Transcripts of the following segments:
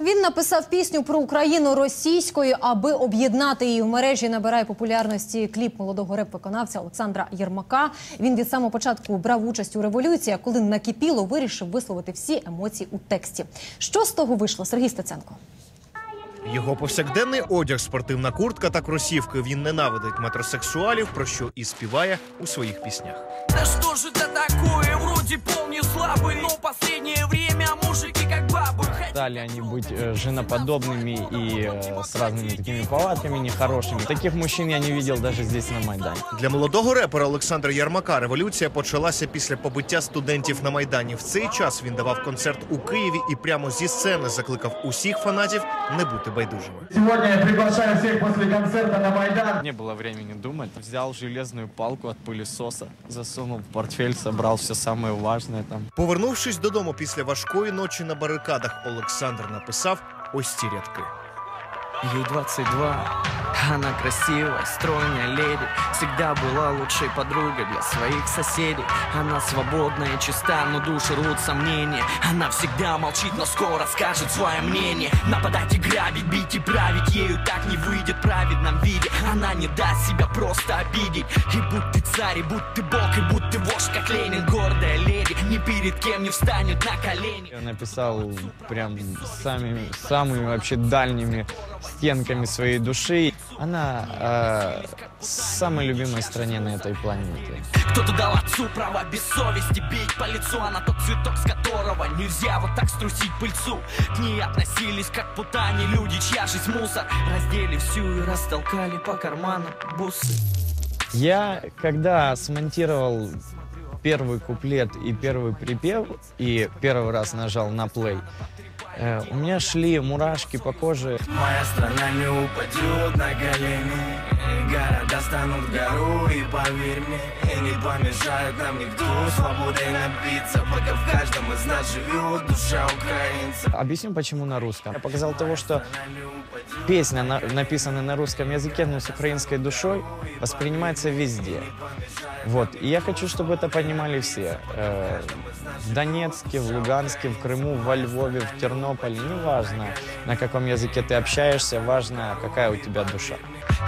Він написав пісню про Україну російською, аби об'єднати її в мережі. Набирає популярності кліп молодого реп-виконавця Олександра Єрмака. Він від самого початку брав участь у революції, а коли накипіло, вирішив висловити всі емоції у тексті. Що з того вийшло? Сергій Стеценко. Його повсякденний одяг, спортивна куртка та кросівки. Він ненавидить метросексуалів, про що і співає у своїх піснях. Да что же это такое? Вроде пол не слабый, но последнее время мужики как бабы. Стали они быть э, женоподобными и э, с разными такими повадками нехорошими. Таких мужчин я не видел даже здесь на Майдане. Для молодого репера Олександра Ярмака революція почалася після побиття студентів на майдані. В цей час він давав концерт у Києві і прямо зі сцени закликав усіх фанатів не бути байдужими. Сегодня я приглашаю всех после концерта на Майдан. Не было времени думать. Взял железную палку от пылесоса, засунул в портфель, собрал все самое важное там. Повернувшись додому після важкої ночі на барикадах, Олександр написав ось ці рядки. Ей 22, она красивая, стройная леди Всегда была лучшей подругой для своих соседей. Она свободная чиста, но души рвут сомнения. Она всегда молчит, но скоро скажет свое мнение. Нападать и грабить, бить и править Ею так не выйдет в праведном виде. Она не даст себя просто обидеть. И будь ты царь, и будь ты бог, и будь ты вождь, как Ленин Гордая леди, ни перед кем не встанет на колени. Я написал прям самыми, самыми вообще дальними стенками своей души. Она э, самой любимой стране на этой планете. Кто-то дал отцу право без совести бить по лицу. А на тот цветок, с которого нельзя вот так струсить пыльцу. К ней относились как путане люди, чья жизнь мусор. Раздели всю и растолкали по карманам бусы. Я, когда смонтировал первый куплет и первый припев, и первый раз нажал на плей, э, у меня шли мурашки по коже. Моя страна не упадет на колени Города станут в гору и поверь мне И не помешает нам никто свободой напиться Пока в каждом из нас живет душа украинца Объясню, почему на русском. Я показал того, что песня, на- написанная на русском языке, но с украинской душой, воспринимается везде. Вот. И я хочу, чтобы это понимали все. Э, В Донецке, в Луганске, в Крыму, во Львове, в Тернополе. Неважно, на каком языке ты общаешься, важно, какая у тебя душа.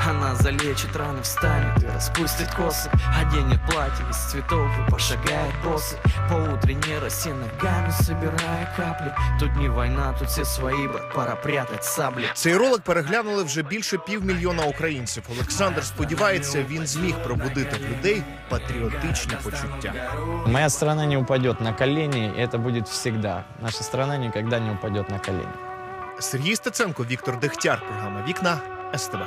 Она залечит раны, встанет и распустит косы Оденет платье из цветов и пошагает босы По утренней росе ногами собирая капли Тут не война, тут все свои, брат, пора прятать сабли Цей ролик переглянули вже більше півмільйона українців. Олександр сподівається, він зміг пробудити в людей патріотичні почуття. Моя страна не упадет на колени, и это будет всегда. Наша страна никогда не упадет на колени. Сергій Стеценко, Віктор Дегтяр. Програма Вікна СТБ.